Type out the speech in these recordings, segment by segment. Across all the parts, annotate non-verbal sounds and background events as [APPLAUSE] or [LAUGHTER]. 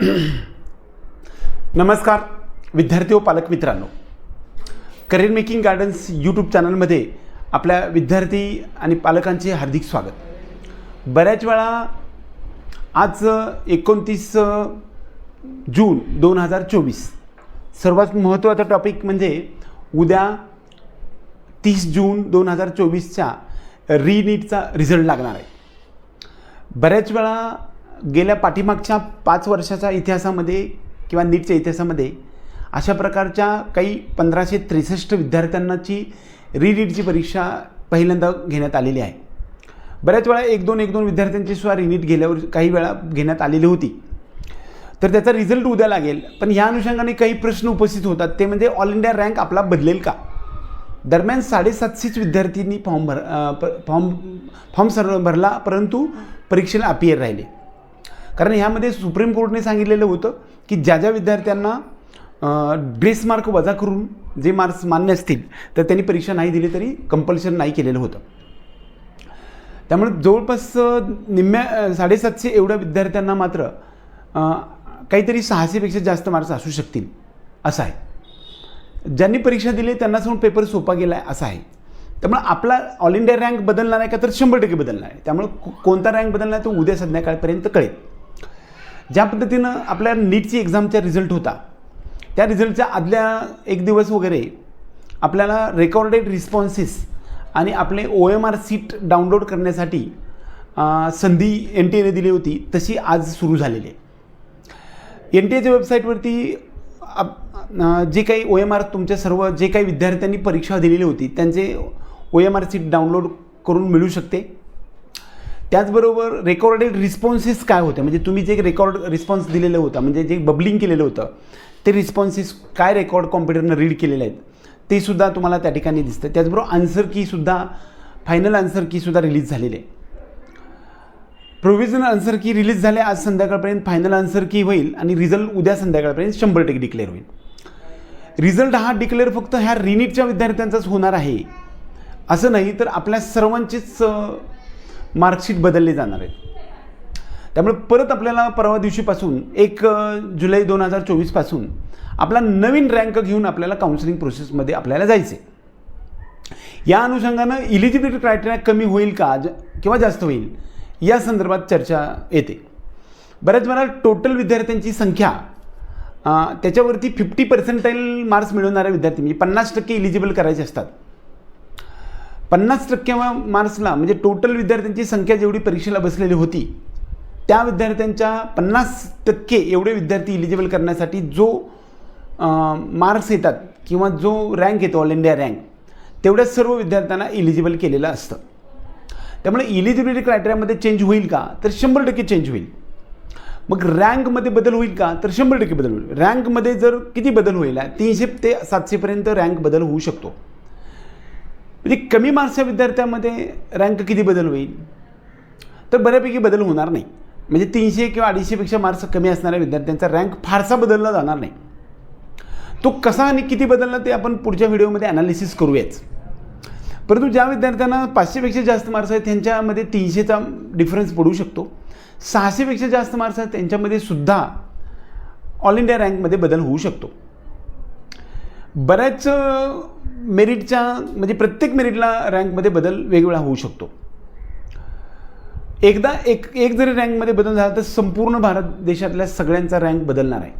[CLEARS THROAT] नमस्कार विद्यार्थी व पालक मित्रांनो. करिअर मेकिंग गार्डन्स यूट्यूब चॅनलमध्ये आपल्या विद्यार्थी आणि पालकांचे हार्दिक स्वागत. बऱ्याच वेळा आज एकोणतीस जून दोन हजार चोवीस सर्वात महत्त्वाचा टॉपिक म्हणजे उद्या तीस जून दोन हजार चोवीसच्या रीनीटचा रिझल्ट लागणार आहे. बऱ्याच वेळा गेल्या पाठीमागच्या पाच वर्षाच्या इतिहासामध्ये किंवा नीटच्या इतिहासामध्ये अशा प्रकारच्या काही पंधराशे त्रेसष्ट विद्यार्थ्यांनाची रिनीटची परीक्षा पहिल्यांदा घेण्यात आलेली आहे. बऱ्याच वेळा एक दोन एक दोन विद्यार्थ्यांची सुद्धा रिनीट गेल्यावर काही वेळा घेण्यात आलेली होती. तर त्याचा रिझल्ट उद्या लागेल. पण ह्या अनुषंगाने काही प्रश्न उपस्थित होतात. ते म्हणजे ऑल इंडिया रँक आपला बदलेल का? दरम्यान साडेसातशेच विद्यार्थ्यांनी फॉर्म भर प- फॉर्म फॉर्म सर्व भरला परंतु परीक्षेला अपियर राहिले. कारण ह्यामध्ये सुप्रीम कोर्टने सांगितलेलं होतं की ज्या ज्या विद्यार्थ्यांना ग्रेस मार्क वजा करून जे मार्क्स मान्य असतील तर त्यांनी परीक्षा नाही दिली तरी कंपल्शन नाही केलेलं होतं. त्यामुळे जवळपास निम्म्या साडेसातशे एवढ्या विद्यार्थ्यांना मात्र काहीतरी सहाशेपेक्षा जास्त मार्क्स असू शकतील असं आहे. ज्यांनी परीक्षा दिली त्यांना समोर पेपर सोपा गेला आहे असं आहे. त्यामुळे आपला ऑल इंडिया रँक बदलणार आहे का तर शंभर टक्के बदलणार आहे. त्यामुळे कोणता रँक बदलणार आहे तो उद्या संध्याकाळपर्यंत कळेल. ज्या पद्धतीनं आपल्या नीटची एक्झामचा रिझल्ट होता त्या रिझल्टच्या आदल्या एक दिवस वगैरे आपल्याला रेकॉर्डेड रिस्पॉन्सेस आणि आपले O M R sheet download करण्यासाठी संधी एन टी एने दिली होती तशी आज सुरू झालेली आहे. एन टी एच्या वेबसाईटवरती आप- जे काही ओ एम आर तुमच्या सर्व जे काही विद्यार्थ्यांनी परीक्षा दिलेली होती त्यांचे O M R sheet download करून मिळू शकते. त्याचबरोबर रेकॉर्डेड रिस्पॉन्सेस काय होते? म्हणजे तुम्ही जे रेकॉर्ड रिस्पॉन्स दिलेलं होतं म्हणजे जे बबलिंग केलेलं होतं ते रिस्पॉन्सेस काय रेकॉर्ड कॉम्प्युटरनं रीड केलेले आहेत ते सुद्धा तुम्हाला त्या ठिकाणी दिसतं. त्याचबरोबर आन्सर कीसुद्धा फायनल आन्सर कीसुद्धा रिलीज झालेली आहे. प्रोव्हिजनल आन्सर की रिलीज झाले आज संध्याकाळपर्यंत फायनल आन्सर की होईल आणि रिझल्ट उद्या संध्याकाळपर्यंत शंभर टक्के डिक्लेअर होईल. रिझल्ट हा डिक्लेअर फक्त ह्या रिनीटच्या विद्यार्थ्यांचाच होणार आहे. असं नाही तर आपल्या सर्वांचेच मार्कशीट बदलले जाणार आहेत. त्यामुळे परत आपल्याला परवा दिवशीपासून एक जुलै दोन हजार चोवीसपासून आपला नवीन रँक घेऊन आपल्याला काउन्सिलिंग प्रोसेसमध्ये आपल्याला जायचं आहे या अनुषंगानं इलिजिबिलिटी क्रायटेरिया कमी होईल का ज- किंवा जास्त होईल या संदर्भात चर्चा येते. बऱ्याच वेळा टोटल विद्यार्थ्यांची संख्या त्याच्यावरती फिफ्टी पर्सेंटाईल मार्क्स मिळवणारे विद्यार्थी म्हणजे पन्नास टक्के इलिजिबल करायचे असतात. पन्नास टक्के मार्क्सला म्हणजे टोटल विद्यार्थ्यांची संख्या जेवढी परीक्षेला बसलेली होती त्या विद्यार्थ्यांच्या पन्नास टक्के एवढे विद्यार्थी इलिजिबल करण्यासाठी जो मार्क्स येतात किंवा जो रँक येतो ऑल इंडिया रँक तेवढ्या सर्व विद्यार्थ्यांना इलिजिबल केलेलं असतं. त्यामुळे इलिजिबिलिटी क्रायटेरियामध्ये चेंज होईल का? तर शंभर टक्के चेंज होईल. मग रँकमध्ये बदल होईल का? तर शंभर टक्के बदल होईल. रँकमध्ये जर किती बदल होईल तीनशे ते सातशेपर्यंत रँक बदल होऊ शकतो. म्हणजे कमी मार्क्सच्या विद्यार्थ्यामध्ये रँक किती बदल होईल? तर बऱ्यापैकी बदल होणार नाही. म्हणजे तीनशे किंवा अडीचशेपेक्षा मार्क्स कमी असणाऱ्या विद्यार्थ्यांचा रँक फारसा बदलला जाणार नाही. तो कसा आणि किती बदलला ते आपण पुढच्या व्हिडिओमध्ये ॲनालिसिस करूयाच परंतु ज्या विद्यार्थ्यांना पाचशेपेक्षा जास्त मार्क्स आहेत त्यांच्यामध्ये तीनशेचा डिफरन्स पडू शकतो. सहाशेपेक्षा जास्त मार्क्स आहेत त्यांच्यामध्ये सुद्धा ऑल इंडिया रँकमध्ये बदल होऊ शकतो. बऱ्याच मेरिटच्या म्हणजे प्रत्येक मेरिटला रँकमध्ये बदल वेगवेगळा होऊ शकतो. एकदा एक एक जरी रँकमध्ये बदल झाला तर संपूर्ण भारत देशातल्या सगळ्यांचा रँक बदलणार आहे.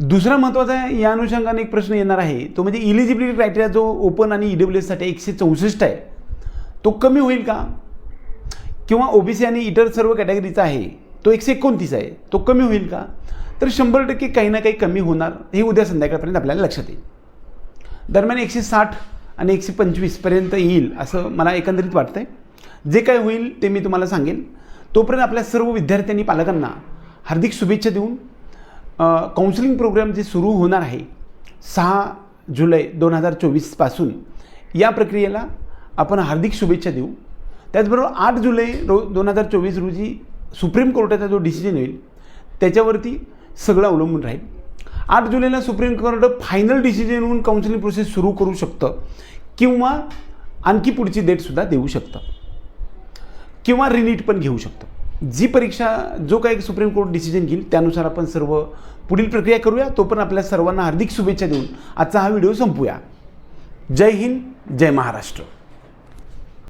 दुसरा महत्त्वाचा या अनुषंगाने एक प्रश्न येणार आहे. तो म्हणजे इलिजिबिलिटी क्रायटेरिया जो ओपन आणि ई डब्ल्यू एससाठी एकशे चौसष्ट आहे तो कमी होईल का? किंवा ओबीसी आणि इतर सर्व कॅटेगरीचा आहे तो एकशे एकोणतीस आहे. तो कमी होईल का? तर शंभर टक्के काही ना काही कमी होणार हे उद्या संध्याकाळपर्यंत आपल्याला लक्षात येईल. दरम्यान एकशे साठ आणि एकशे पंचवीसपर्यंत येईल असं मला एकंदरीत वाटतं आहे जे काय होईल ते मी तुम्हाला सांगेन. तोपर्यंत आपल्या सर्व विद्यार्थ्यांनी पालकांना हार्दिक शुभेच्छा देऊन काउन्सिलिंग प्रोग्राम जे सुरू होणार आहे सहा जुलै दोन हजार चोवीसपासून या प्रक्रियेला आपण हार्दिक शुभेच्छा देऊ. त्याचबरोबर आठ जुलै रो दोन हजार चोवीस रोजी सुप्रीम कोर्टाचा जो डिसिजन होईल त्याच्यावरती सगळं अवलंबून राहील. आठ जुलैला सुप्रीम कोर्ट फायनल डिसिजन होऊन काउन्सिलिंग प्रोसेस सुरू करू शकतं किंवा आणखी पुढची डेटसुद्धा देऊ शकतं. किंवा रिनीट पण घेऊ शकतं. जी परीक्षा जो काही सुप्रीम कोर्ट डिसिजन घेईल त्यानुसार आपण सर्व पुढील प्रक्रिया करूया. तो पण आपल्या सर्वांना हार्दिक शुभेच्छा देऊन आजचा हा व्हिडिओ संपूया. जय हिंद जय महाराष्ट्र.